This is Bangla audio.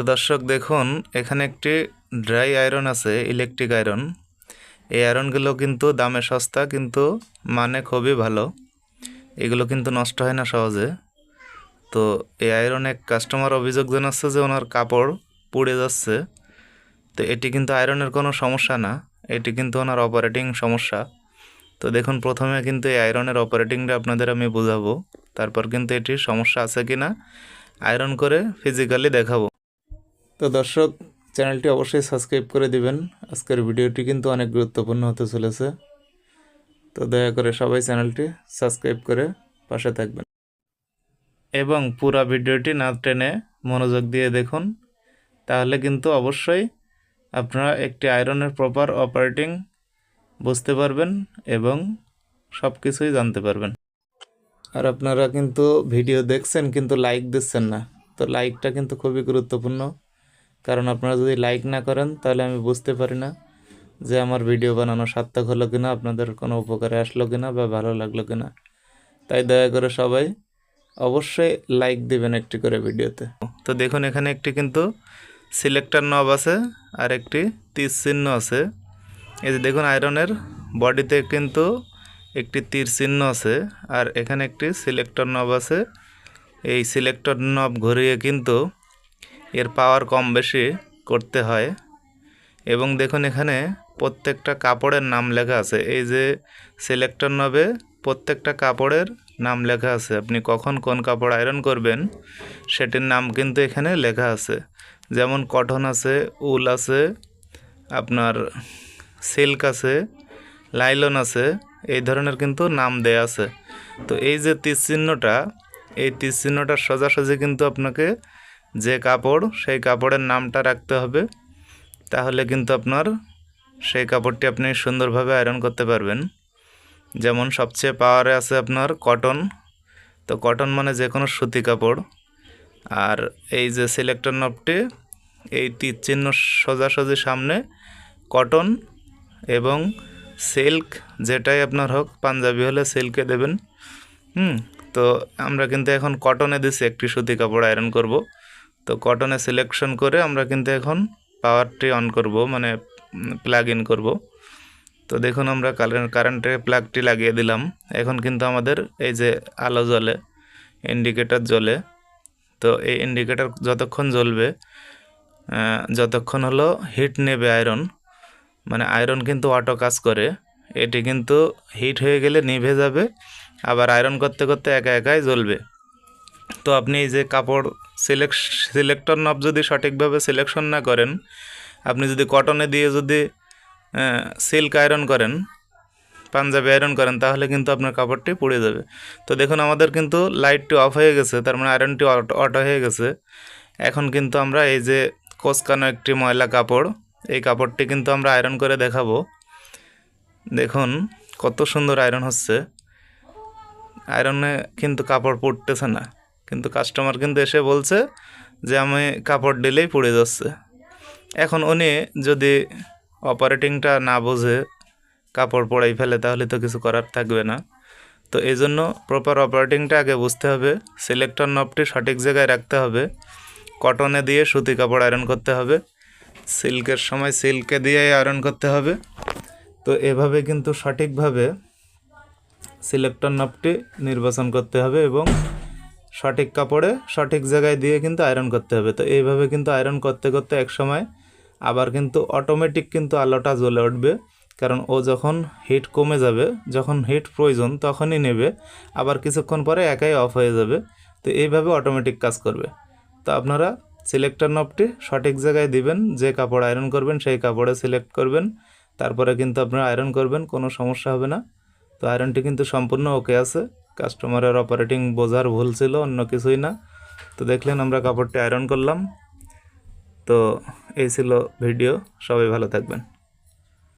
তো দর্শক, দেখুন, এখানে একটি ড্রাই আয়রন আছে, ইলেকট্রিক আয়রন। এই আয়রনগুলো কিন্তু দামে সস্তা, কিন্তু মানে খুবই ভালো। এগুলো কিন্তু নষ্ট হয় না সহজে। তো এই আয়রন এক কাস্টমার অভিযোগ জানাচ্ছে যে ওনার কাপড় পুড়ে যাচ্ছে। তো এটি কিন্তু আয়রনের কোনো সমস্যা না, এটি কিন্তু ওনার অপারেটিং সমস্যা। তো দেখুন, প্রথমে কিন্তু এই আয়রনের অপারেটিংটা আপনাদের আমি বোঝাবো, তারপর কিন্তু এটির সমস্যা আছে কি না আয়রন করে ফিজিক্যালি দেখাবো। তো দর্শক, চ্যানেলটি অবশ্যই সাবস্ক্রাইব করে দিবেন। আজকের ভিডিওটি কিন্তু অনেক গুরুত্বপূর্ণ হতে চলেছে। তো দয়া করে সবাই চ্যানেলটি সাবস্ক্রাইব করে পাশে থাকবেন। এবং পুরা ভিডিওটি না টেনে মনোযোগ দিয়ে দেখুন, তাহলে কিন্তু অবশ্যই আপনারা একটি আয়রনের প্রপার অপারেটিং বুঝতে পারবেন এবং সব কিছুই জানতে পারবেন। আর আপনারা কিন্তু ভিডিও দেখছেন কিন্তু লাইক দিচ্ছেন না। তো লাইকটা কিন্তু খুবই গুরুত্বপূর্ণ। কারণ আপনারা যদি লাইক না করেন, তাহলে আমি বুঝতে পারি না যে আমার ভিডিও বানানো সার্থক হলো কিনা, আপনাদের কোনো উপকারে আসলো কিনা বা ভালো লাগল কিনা। তাই দয়া করে সবাই অবশ্যই লাইক দিবেন একটি করে ভিডিওতে তো দেখুন, এখানে একটি কিন্তু সিলেক্টর নব আছে, আর একটি তীর চিহ্ন আছে। এই যে দেখুন আয়রনের বডিতে কিন্তু একটি তীর চিহ্ন আছে, আর এখানে একটি সিলেক্টর নব আছে। এই সিলেক্টর নব ঘুরিয়ে কিন্তু এর পাওয়ার কম বেশি করতে হয়। এবং দেখুন এখানে প্রত্যেকটা কাপড়ের নাম লেখা আছে। এই যে সিলেক্টর নবে প্রত্যেকটা কাপড়ের নাম লেখা আছে। আপনি কখন কোন কাপড় আয়রন করবেন, সেটির নাম কিন্তু এখানে লেখা আছে। যেমন কটন আছে উল আছে, আপনার সিল্ক আছে লাইলন আছে, এই ধরনের কিন্তু নাম দেয়া আছে। তো এই যে তীর চিহ্নটা এই তীর চিহ্নটার সোজাসুজি কিন্তু আপনাকে যে কাপড়, সেই কাপড়ের নামটা রাখতে হবে। তাহলে কিন্তু আপনার সেই কাপড়টি আপনি সুন্দরভাবে আয়রন করতে পারবেন। যেমন সবচেয়ে পাওয়ারে আছে আপনার কটন তো কটন মানে যে কোনো সুতি কাপড়। আর এই যে সিলেক্টর নবটি এই তীর চিহ্ন সোজাসুজি সামনে কটন এবং সিল্ক যেটাই আপনার হোক, পাঞ্জাবি হলে সিল্কে দেবেন। হুম, তো আমরা কিন্তু এখন কটনে দিছি একটি সুতি কাপড় আয়রন করব। তো কটনে সিলেকশন করে আমরা কিন্তু এখন পাওয়ারটি অন করব মানে প্লাগ ইন করব। তো দেখুন আমরা কারেন্টের প্লাগটি লাগিয়ে দিলাম। এখন কিন্তু আমাদের এই যে আলো জ্বলে ইন্ডিকেটার জ্বলে, তো এই ইন্ডিকেটার যতক্ষণ জ্বলবে যতক্ষণ হলো হিট নেবে আয়রন মানে আয়রন কিন্তু অটো কাজ করে, এটি কিন্তু হিট হয়ে গেলে নিভে যাবে, আবার আয়রন করতে করতে একা একাই জ্বলবে। তো আপনি এই যে কাপড় সিলেক্ট সিলেক্টর নব যদি সঠিকভাবে সিলেকশন না করেন, আপনি যদি কটনে দিয়ে যদি সিল্ক আয়রন করেন, পাঞ্জাবি আয়রন করেন, তাহলে কিন্তু আপনার কাপড়টি পুড়ে যাবে। তো দেখুন, আমাদের কিন্তু লাইটটি অফ হয়ে গেছে, তার মানে আয়রনটি অটো হয়ে গেছে। এখন কিন্তু আমরা এই যে কোচকানো একটি ময়লা কাপড়, এই কাপড়টি কিন্তু আমরা আয়রন করে দেখাবো। দেখুন, কত সুন্দর আয়রন হচ্ছে। আয়রনে কিন্তু কাপড় পুড়তেছে না। কিন্তু কাস্টমার কিন্তু এসে বলছে যে আমি কাপড় দিলেই পুড়ে যাচ্ছে। এখন উনি যদি অপারেটিংটা না বোঝে কাপড় পড়াই ফেলে, তাহলে তো কিছু করার থাকবে না। তো এই জন্য প্রপার অপারেটিংটা আগে বুঝতে হবে সিলেক্টর নবটি সঠিক জায়গায় রাখতে হবে কটনে দিয়ে সুতি কাপড় আয়রন করতে হবে সিল্কের সময় সিল্কে দিয়ে আয়রন করতে হবে। তো এভাবে কিন্তু সঠিকভাবে সিলেক্টর নবটি নির্বাচন করতে হবে এবং সঠিক কাপড়ে সঠিক জায়গায় দিয়ে কিন্তু আয়রন করতে হবে। তো এইভাবে কিন্তু আয়রন করতে করতে এক সময় আবার কিন্তু অটোমেটিক কিন্তু আলোটা জ্বলে উঠবে। কারণ ও যখন হিট কমে যাবে, যখন হিট প্রয়োজন তখনই নেবে, আবার কিছুক্ষণ পরে একাই অফ হয়ে যাবে। তো এইভাবে অটোমেটিক কাজ করবে। তো আপনারা সিলেক্টার নবটি সঠিক জায়গায় দিবেন, যে কাপড় আয়রন করবেন সেই কাপড়ে সিলেক্ট করবেন। তারপরে কিন্তু আপনারা আয়রন করবেন, কোনো সমস্যা হবে না। তো আয়রনটি কিন্তু সম্পূর্ণ ওকে আছে। কাস্টমারের অপারেটিং বোঝার ভুল ছিল, অন্য কিছুই না। তো দেখলেন আমরা কাপড়টি আয়রন করলাম। তো এই ছিল ভিডিও সবাই ভালো থাকবেন।